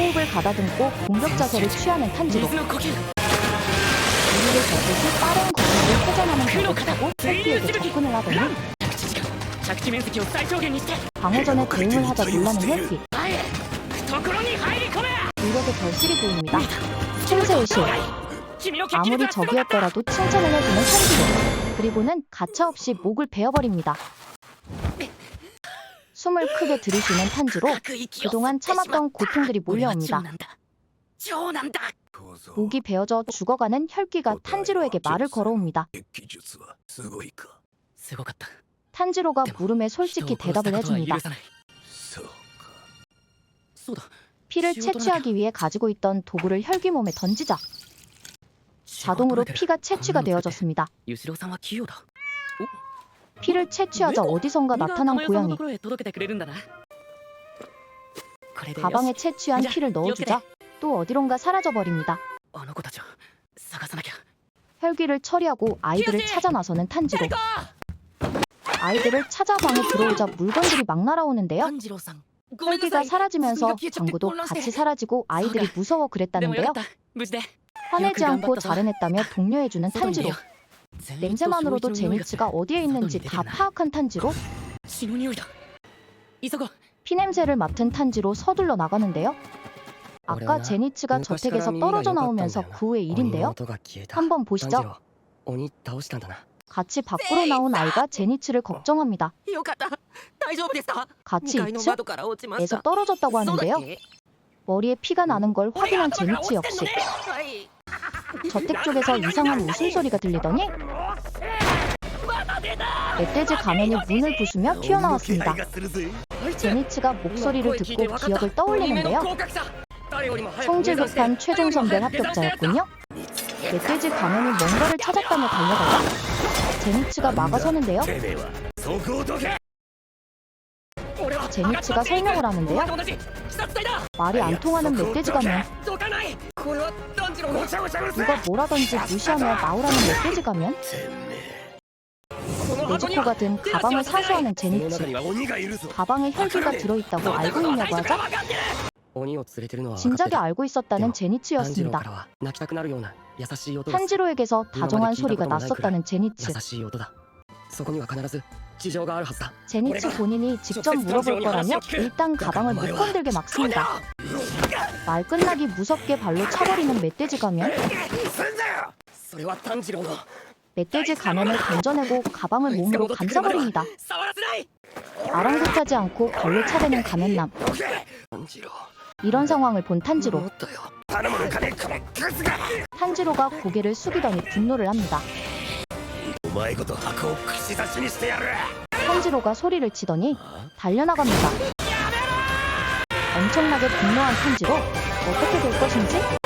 호흡을 가다듬고 공격 자세를 취하는 탄지로. 우리를 잡듯이 빠른 공격을 회전하는 공격하고 토끼에게 접근을 하더니 방어 전에 대응을 하자 놀라는 해피 공격의 결실이 보입니다. 틈새의 실 아무리 적이었더라도 칭찬을 해주는 탄지로 그리고는 가차없이 목을 베어버립니다. 숨을 크게 들이쉬는 탄지로 그동안 참았던 고통들이 몰려옵니다. 목이 베어져 죽어가는 혈기가 탄지로에게 말을 걸어옵니다. 탄지로가 물음에 솔직히 대답을 해줍니다. 피를 채취하기 위해 가지고 있던 도구를 혈기 몸에 던지자 자동으로 피가 채취가 되어졌습니다. 피를 채취하자 어디선가 나타난 고양이. 가방에 채취한 피를 넣어주자. 또 어디론가 사라져버립니다. 혈기를 처리하고 아이들을 찾아 나서는 탄지로. 아이들을 찾아 방에 들어오자 물건들이 막 날아오는데요. 혈기가 사라지면서 장구도 같이 사라지고 아이들이 무서워 그랬다는데요. 화내지 않고 잘해냈다며 독려해주는 탄지로. 냄새만으로도 제니치가 어디에 있는지 다 파악한 탄지로 피냄새를 맡은 탄지로 서둘러 나가는데요. 아까 제니치가 저택에서 떨어져 나오면서 그 후의 일인데요. 한번 보시죠. 같이 밖으로 나온 아이가 제니치를 걱정합니다. 같이 2층에서 떨어졌다고 하는데요. 머리에 피가 나는 걸 확인한 제니치 역시. 저택 쪽에서 이상한 웃음소리가 들리더니 멧돼지 가면이 문을 부수며 튀어나왔습니다. 제니치가 목소리를 듣고 기억을 떠올리는데요. 성질 급한 최종 선별 합격자였군요. 멧돼지 가면이 뭔가를 찾았다며 달려가자 제니치가 막아서는데요. 제니치가 설명을 하는데요. 말이 안 통하는 멧돼지 가면 どかないこれは炭治郎のごちゃごちゃうるせえ 누가 뭐라던지 무시하며 나오라는 멧돼지 가면 てめえこの箱には 네즈코가 든 가방을 사수하는 この中 제니치 には鬼がいるぞ 가방에 혈기가 들어있다고 알고 있냐고 하자 鬼を連れてるのは分かって 진작에 る 알고 있었다는 炭治郎 제니치였습니다. からは泣きたくなるような優しい音が 탄지로에게서 다정한 소리가 났었다는 제니치 優しい音だそこには必ず事情があるはずだ 제니치 본인이 직접 물어볼 거라며 일단 가방을 못 건들게 막습니다. 말 끝나기 무섭게 발로 차버리는 멧돼지 가면? 멧돼지 가면을 던져내고 가방을 몸으로 감싸버립니다. 아랑곳하지 않고 발로 차대는 가면남. 이런 상황을 본 탄지로. 탄지로가 고개를 숙이더니 분노를 합니다. 탄지로가 소리를 치더니 달려나갑니다. 엄청나게 분노한 탄지로 어떻게 될 것인지